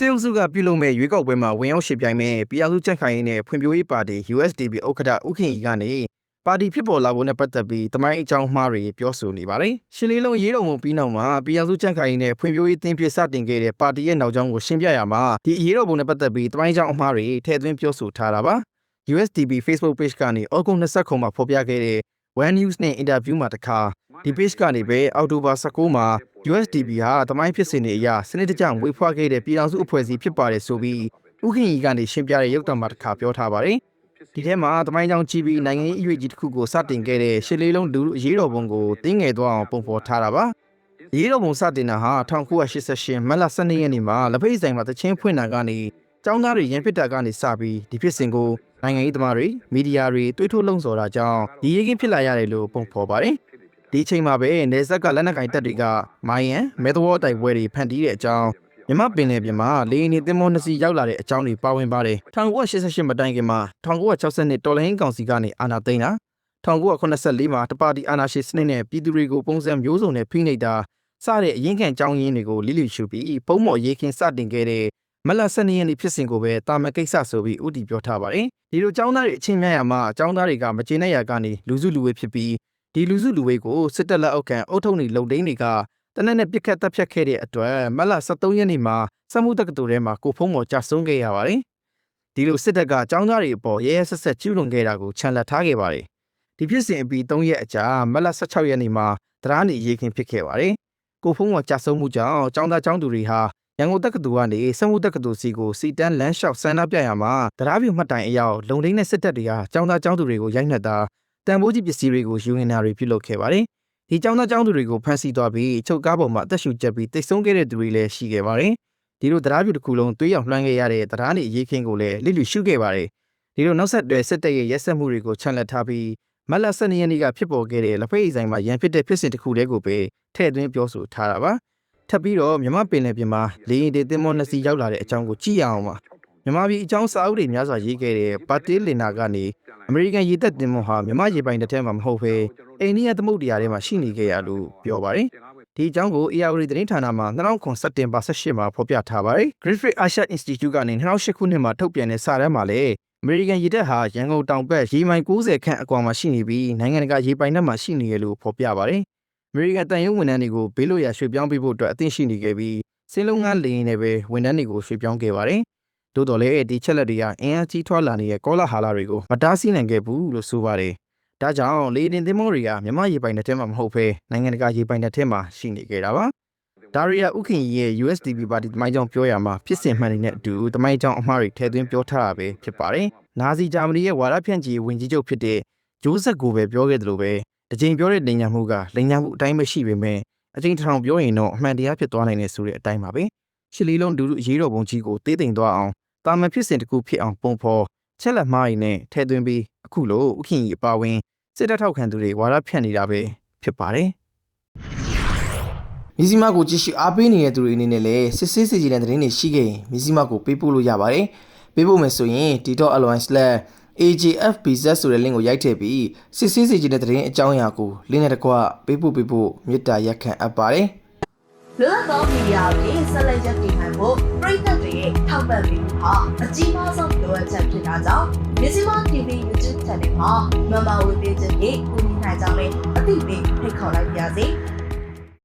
စေအုပ်စုကပြုလုပ်မဲ့ရွေးကောက်ပွဲမှာဝင်ရောက်ရှင်ပြိုင်မဲ့ပြည်အောင်စုကြက်ခိုင်ရေးနဲ့ဖွံ့ဖြိုးရေးပါတီ USDP ဥက္ကဋ္ဌဦးခင်ကြီးကနေပါတီဖြစ်ပေါ်လာဖို့နဲ့ပတ်သက်ပြီးတမိုင်းအကြောင်းမှားတွေပြောဆိုနေပါတယ်။ရှင်းလေးလုံးရေးတော်ပုံပြီးနောက်မှာပြည်အောင်စုကြက်ခိုင်ရေးနဲ့ဖွံ့ဖြိုးရေးတင်းပြစတင်ခဲ့တဲ့ပါတီရဲ့နောက်ကျောင်းကိုရှင်းပြရမှာဒီအရေးတော်ပုံနဲ့ပတ်သက်ပြီးတမိုင်းအကြောင်းအမှားတွေထည့်သွင်းပြောဆိုထားတာပါ။ USDP Facebook page ကနေဩဂုတ်20ခုမှာဖော်ပြခဲ့တဲ့ One News နဲ့ interview မှာတခါဒီ page ကနေပဲအောက်တိုဘာ19မှာ USDP ဟာတမိုင်းဖြစ်စဉ်တွေအရစနစ်တကျမွေးဖွားခဲ့တဲ့ပြည်အောင်စုအဖွဲ့အစည်းဖြစ်ပါတယ်ဆိုပြီးဥခင်ကြီးကနေရှင်းပြတဲ့ရုပ်သံမှာတခါပြောထားပါတယ်။ဒီထဲမှာတမိုင်းကြောင်ကြီးပြီးနိုင်ငံရေးအရွေးကြီးတစ်ခုကိုစတင်ခဲ့တဲ့ရှစ်လေးလုံးလူအရေးတော်ပုံကိုတင်းငယ်သွားအောင်ပုံဖော်ထားတာပါ။အရေးတော်ပုံစတင်တာဟာ1988မတ်လ12ရက်နေ့မှာလက်ဖိတ်ဆိုင်မှာတချင်းဖွင့်တာကနေចောင်းသားတွေရန်ဖြစ်တာကနေစပြီးဒီဖြစ်စဉ်ကို နိုင်ငံရေးသမားတွေမီဒီယာတွေတွေးထိုးလှုံ့ဆော်တာကြောင့်ဒီရေးကင်းဖြစ်လာရတယ်လို့ပုံဖော်ပါတယ်။ဒီအချိန်မှာပဲနေဆက်ကလက်နက်ကင်တပ်တွေကမိုင်းယန်မဲသဝေါတိုက်ပွဲတွေဖန်တီးတဲ့အကြောင်းမြမပင်လယ်ပြင်မှာလေယာဉ်တွေသင်္ဘောနှစ်စီးရောက်လာတဲ့အကြောင်းတွေပါဝင်ပါတယ်1988မတိုင်ခင်မှာ1962တော်လိုင်းကောင်စီကနေအာဏာသိမ်းတာ1984မှာတပါတီအာဏာရှင်စနစ်နဲ့ပြည်သူတွေကိုပုံစံမျိုးစုံနဲ့ဖိနှိပ်တာစတဲ့အရင်းခံကြောင်းရင်းတွေကိုလိလိရှုပြီးပုံမော်ရေးခင်းစတင်ခဲ့တဲ့ မလ12ရက်နေ့ဖြစ်စဉ်ကိုပဲတာမန်ကိစ္စဆိုပြီးဥတီပြောထားပါတယ်ဒီလိုចောင်းသားတွေအချင်းများရမှာចောင်းသားတွေကမကျေနပ်ရာကနေလူစုလူဝေးဖြစ်ပြီးဒီလူစုလူဝေးကိုစစ်တပ်လက်အောက်ခံအုပ်ထုံနေလုံတိန်းတွေကတနက်နဲ့ပြစ်ခတ်တပ်ဖြတ်ခဲ့တဲ့အတွက်မလ23ရက်နေ့မှာစက်မှုတက္ကသိုလ်ထဲမှာကိုဖုံးပေါ်ကြာဆုံးခဲ့ရပါတယ်ဒီလိုစစ်တပ်ကចောင်းသားတွေအပေါ်ရဲရဲဆက်ဆက်ကျူးလွန်ခဲ့တာကိုခြံလက်ထားခဲ့ပါတယ်ဒီဖြစ်စဉ်အပြီး3ရက်အကြာမလ16ရက်နေ့မှာတရားနေရေးခင်းဖြစ်ခဲ့ပါတယ်ကိုဖုံးပေါ်ကြာဆုံးမှုကြောင့်ចောင်းသားចောင်းသူတွေဟာ ရန်ကုန်တက္ကသိုလ်ကနေစက်မှုတက္ကသိုလ်စီကိုစီတန်းလမ်းလျှောက်ဆန္ဒပြရမှာတရားပြုမှတ်တိုင်အရောက်လုံဒိန်းနဲ့စစ်တပ်တွေကចောင်းသားចောင်းသူတွေကိုရိုက်နှက်တာတန်ဖိုးကြီးပစ္စည်းတွေကိုယူနေတာတွေပြုလုပ်ခဲ့ပါတယ်။ဒီចောင်းသားចောင်းသူတွေကိုဖမ်းဆီးသွားပြီးချုပ်ကားပေါ်မှာအသက်ရှူကျပ်ပြီးတိတ်ဆုံးခဲ့တဲ့သူတွေလည်းရှိခဲ့ပါတယ်။ဒီလိုတရားပြုတစ်ခုလုံးသွေးရောက်လှမ်းခဲ့ရတဲ့တရားနေအရေးခင်းကိုလည်းလိလူရှုခဲ့ပါတယ်။ဒီလိုနောက်ဆက်တွဲစစ်တပ်ရဲ့ရက်စက်မှုတွေကိုချန်လက်ထားပြီးမက်လ12ရက်နေ့ကဖြစ်ပေါ်ခဲ့တဲ့လက်ဖက်ရည်ဆိုင်မှာရန်ဖြစ်တဲ့ဖြစ်စဉ်တစ်ခုတည်းကိုပဲထည့်သွင်းပြောဆိုထားတာပါ။ ထပ်ပြီးတော့မြမပင်လယ်ပြင်မှာလေရင်တေသင်းမောနှစ်စီရောက်လာတဲ့အကြောင်းကိုကြည့်ရအောင်ပါမြမပြည်အကြောင်းစာအုပ်တွေများစွာရေးခဲ့တဲ့ပါတီလင်နာကနေအမေရိကန်ရေတပ်တင်မောဟာမြမရေပိုင်တစ်ထဲမှာမဟုတ်ဘဲအိန္ဒိယသမုဒ္ဒရာထဲမှာရှိနေခဲ့ရလို့ပြောပါတယ်ဒီအကြောင်းကို ARD သတင်းဌာနမှာ2009စက်တင်ဘာ18မှာဖော်ပြထားပါတယ် Griffith Asia Institute ကနေ2008ခုနှစ်မှာထုတ်ပြန်တဲ့စာတမ်းမှာလည်းအမေရိကန်ရေတပ်ဟာရန်ကုန်တောင်ဘက်ရေမိုင်90ခန့်အကွာမှာရှိနေပြီးနိုင်ငံတကာရေပိုင်နက်မှာရှိနေရလို့ဖော်ပြပါတယ်အ မေရိကန်တန်ရုံးဝန်ထမ်းတွေကိုဘေးလွတ်ရာရွှေ့ပြောင်းပေးဖို့အတွက်အသင့်ရှိနေခဲ့ပြီးစင်းလုံးငါးလေရင်နဲ့ပဲဝန်ထမ်းတွေကိုရွှေ့ပြောင်းခဲ့ပါတယ်။သို့တော်လည်းဒီချက်လက်တွေကအင်အားကြီးထွားလာနေတဲ့ကောလာဟာလာတွေကိုမတားဆီးနိုင်ခဲ့ဘူးလို့ဆိုပါတယ်။ဒါကြောင့်လေရင်သင်းမောတွေကမြမရေပိုင်တဲ့ထဲမှာမဟုတ်ဘဲနိုင်ငံတကာရေပိုင်တဲ့ထဲမှာရှိနေခဲ့တာပါ။ဒါရီယာဥခင်ကြီးရဲ့ USDP ပါတီတမိုင်းကြောင်ပြောရမှာဖြစ်စဉ်မှန်တွေနဲ့အတူတမိုင်းကြောင်အမှားတွေထည့်သွင်းပြောထားတာပဲဖြစ်ပါတယ်။နာဇီဂျာမနီရဲ့ဝါဒဖြန့်ချီဝင်ကြီးချုပ်ဖြစ်တဲ့ဂျိုးဆက်ကိုပဲပြောခဲ့တယ်လို့ပဲ အချိန်ပြောတဲ့လိန်ညာမှုကလိန်ညာမှုအတိုင်းပဲရှိပေမဲ့အချိန်ထောင်ပြောရင်တော့အမှန်တရားဖြစ်သွားနိုင်တယ်ဆိုတဲ့အတိုင်းပါပဲရှစ်လီလုံးဒူဒူအရေးတော်ပုံကြီးကိုတေးသိမ်သွားအောင်တာမန်ဖြစ်စဉ်တစ်ခုဖြစ်အောင်ပုံဖော်ချက်လက်မှားရည်နဲ့ထဲသွင်းပြီးအခုလိုဥခင်ကြီးအပါဝင်စစ်တပ်ထောက်ခံသူတွေဝါဒဖြန့်နေတာပဲဖြစ်ပါတယ်မြစီမကိုကြည့်ရှုအားပေးနေတဲ့သူတွေအနေနဲ့လည်းစစ်ဆေးစီကြည်တဲ့သတင်းတွေရှိခဲ့ရင်မြစီမကိုပေးပို့လို့ရပါတယ်ပေးပို့မယ်ဆိုရင် t.alliance/agfbz ဆိုတဲ့ link ကိုရိုက်ထည့်ပြီးစစ်ဆေးစီကြည်တဲ့သတင်းအကြောင်းအရာကို link နဲ့တကွပေးပို့ပေးဖို့မေတ္တာရက်ခံအပ်ပါတယ်လွတ်လပ်သောမီဒီယာတွေဆက်လက်ရပ်တည်နိုင်ဖို့ပြည်သက်တွေရဲ့ထောက်ပံ့ပေးမှုဟာအကြီးမားဆုံးလိုအပ်ချက်ဖြစ်တာကြောင့်မြစီမ TV YouTube Channel မှာမမဝေပေးခြင်းဖြင့်ကူညီနိုင်ကြမယ်အသိပေးဖိတ်ခေါ်လိုက်ပါရစေ။